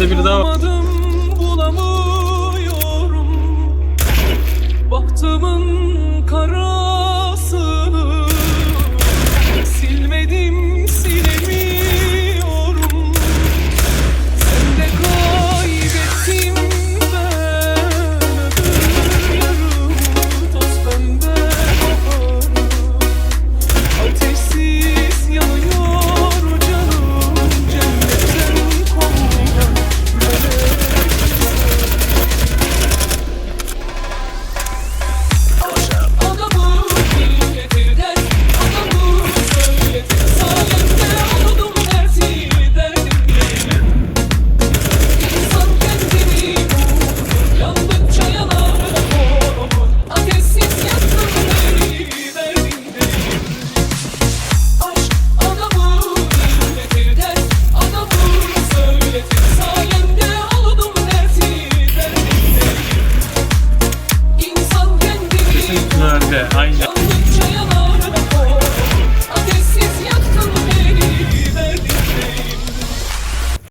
biri daha var. Bulamıyorum Bahtımın karasını önde. Aynen.